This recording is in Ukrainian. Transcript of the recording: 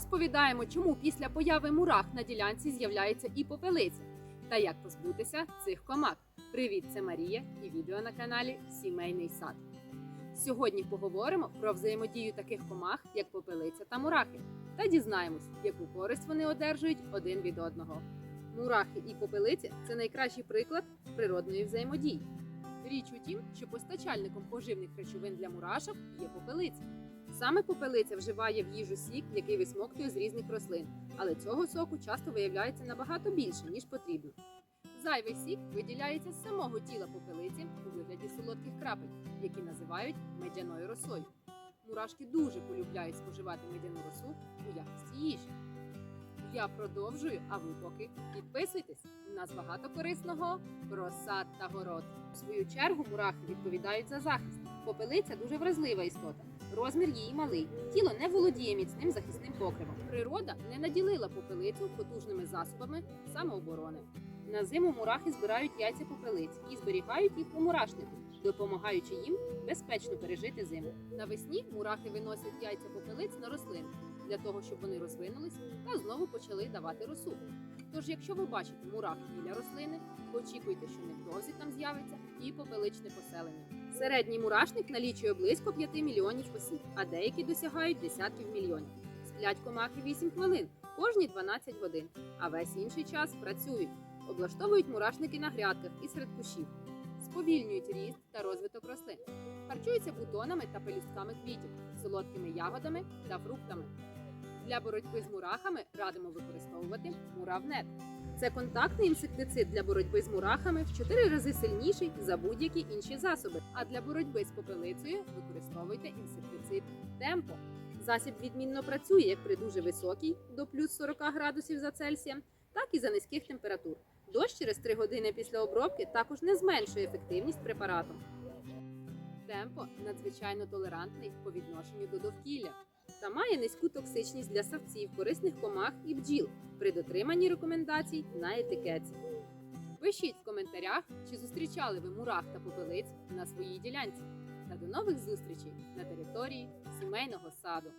Розповідаємо, чому після появи мурах на ділянці з'являється і попелиця, та як позбутися цих комах. Привіт, це Марія і відео на каналі Сімейний сад. Сьогодні поговоримо про взаємодію таких комах, як попелиця та мурахи, та дізнаємось, яку користь вони одержують один від одного. Мурахи і попелиця це найкращий приклад природної взаємодії. Річ у тім, що постачальником поживних речовин для мурашок є попелиця. Саме попелиця вживає в їжу сік, який висмоктує з різних рослин, але цього соку часто виявляється набагато більше, ніж потрібно. Зайвий сік виділяється з самого тіла попелиці у вигляді солодких крапель, які називають медяною росою. Мурашки дуже полюбляють споживати медяну росу у якості їжі. Я продовжую, а ви поки підписуйтесь. У нас багато корисного про сад та город. У свою чергу мурахи відповідають за захист. Попелиця дуже вразлива істота. Розмір її малий. Тіло не володіє міцним захисним покривом. Природа не наділила попелицю потужними засобами самооборони. На зиму мурахи збирають яйця попелиць і зберігають їх у мурашнику, допомагаючи їм безпечно пережити зиму. Навесні мурахи виносять яйця попелиць на рослини для того, щоб вони розвинулись та знову почали давати росу. Тож, якщо ви бачите мурах біля рослини, очікуйте, що невдовзі там з'явиться і попеличне поселення. Середній мурашник налічує близько 5 мільйонів осіб, а деякі досягають десятків мільйонів. Сплять комахи 8 хвилин, кожні 12 годин, а весь інший час працюють, облаштовують мурашники на грядках і серед кущів, сповільнюють ріст та розвиток рослин, харчуються бутонами та пелюстками квітів, солодкими ягодами та фруктами. Для боротьби з мурахами радимо використовувати муравнет. Це контактний інсектицид для боротьби з мурахами в 4 рази сильніший за будь-які інші засоби. А для боротьби з попелицею використовуйте інсектицид Темпо. Засіб відмінно працює як при дуже високій до плюс 40 градусів за Цельсієм, так і за низьких температур. Дощ через 3 години після обробки також не зменшує ефективність препарату. Темпо надзвичайно толерантний по відношенню до довкілля та має низьку токсичність для савців, корисних комах і бджіл при дотриманні рекомендацій на етикетці. Пишіть в коментарях, чи зустрічали ви мурах та попелиць на своїй ділянці. Та до нових зустрічей на території сімейного саду.